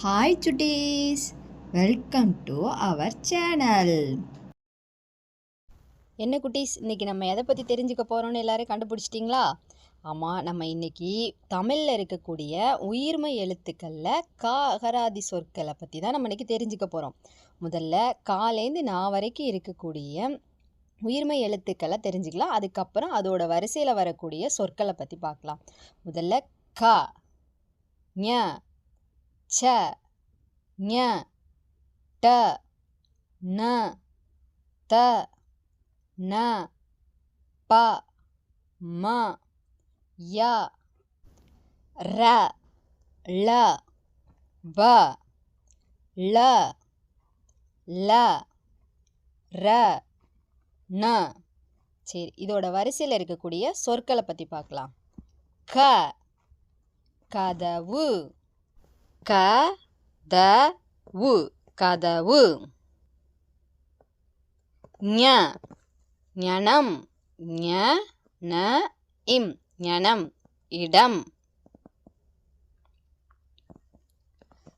Hi Chutties welcome to our channel என்ன குட்டீஸ் இன்னைக்கு நம்ம எதை பற்றி தெரிஞ்சுக்க போகிறோம்னு எல்லாரும் கண்டுபிடிச்சிட்டிங்களா? ஆமாம் நம்ம இன்னைக்கு தமிழில் இருக்கக்கூடிய உயிர்மை எழுத்துக்களில் கா அகராதி சொற்களை பற்றி தான் நம்ம இன்னைக்கு தெரிஞ்சுக்க போகிறோம் முதல்ல காலேந்து நான் வரைக்கும் இருக்கக்கூடிய உயிர்மை எழுத்துக்களை தெரிஞ்சுக்கலாம். அதுக்கப்புறம் அதோட வரிசையில் வரக்கூடிய சொற்களை பற்றி பார்க்கலாம். முதல்ல க ஞ ச ஞ ட ந த ந ப ம ய ர ல வ ல ல ர ந. சரி இதோட வரிசையில் இருக்கக்கூடிய சொற்களை பற்றி பார்க்கலாம் க கதவு. க த வு கதவு ஞ ஞனம் ஞ ந இம் ஞனம் இடம்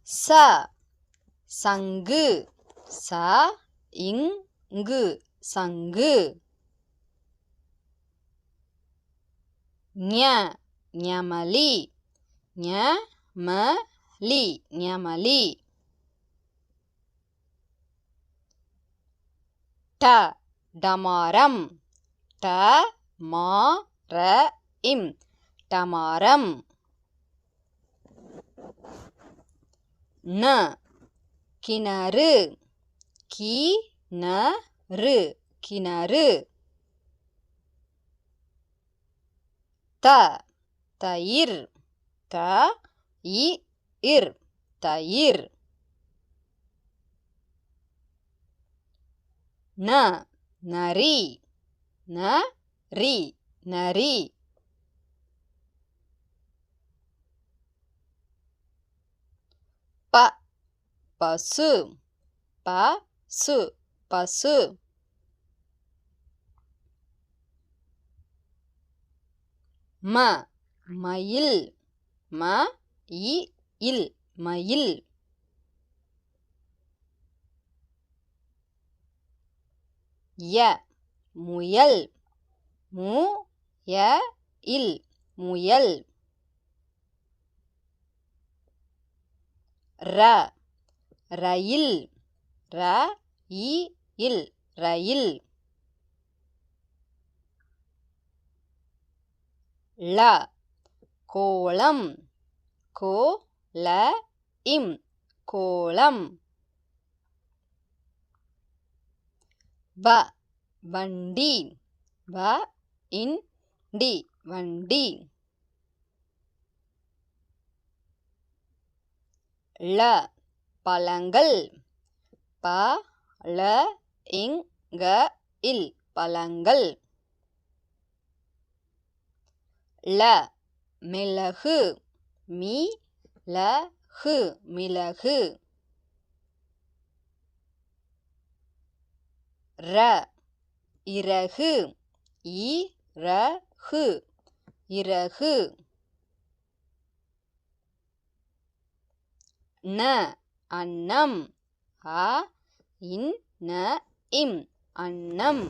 ச சங்கு ச இங்கு சங்கு ஞ ஞமலி ஞ ம லி ஞமலி ட டமாரம். ட மா ர இம் டமாரம். ந கிணறு. கி ந ரு கிணறு. த தயிர். த இ இர் தயிர் ந நரி. ந ரி நரி. ப பசு. ப சு பசு. ம மயில். ம இ இல் மயில். ய முயல். மு ய இல் முயல். ர ரயில். ர இ இல் ரயில். ல கோலம். கோ ல இம் கோலம் வ வண்டி. வ இன் டி வண்டி. ல பழங்கள். ப ல இங் க இல் பழங்கள். ல மிளகு. மீ ல ஹு மிளகு. ர இறகு. இ ர ஹு இறகு. ந அன்னம். அ இன் ந இம் அன்னம்.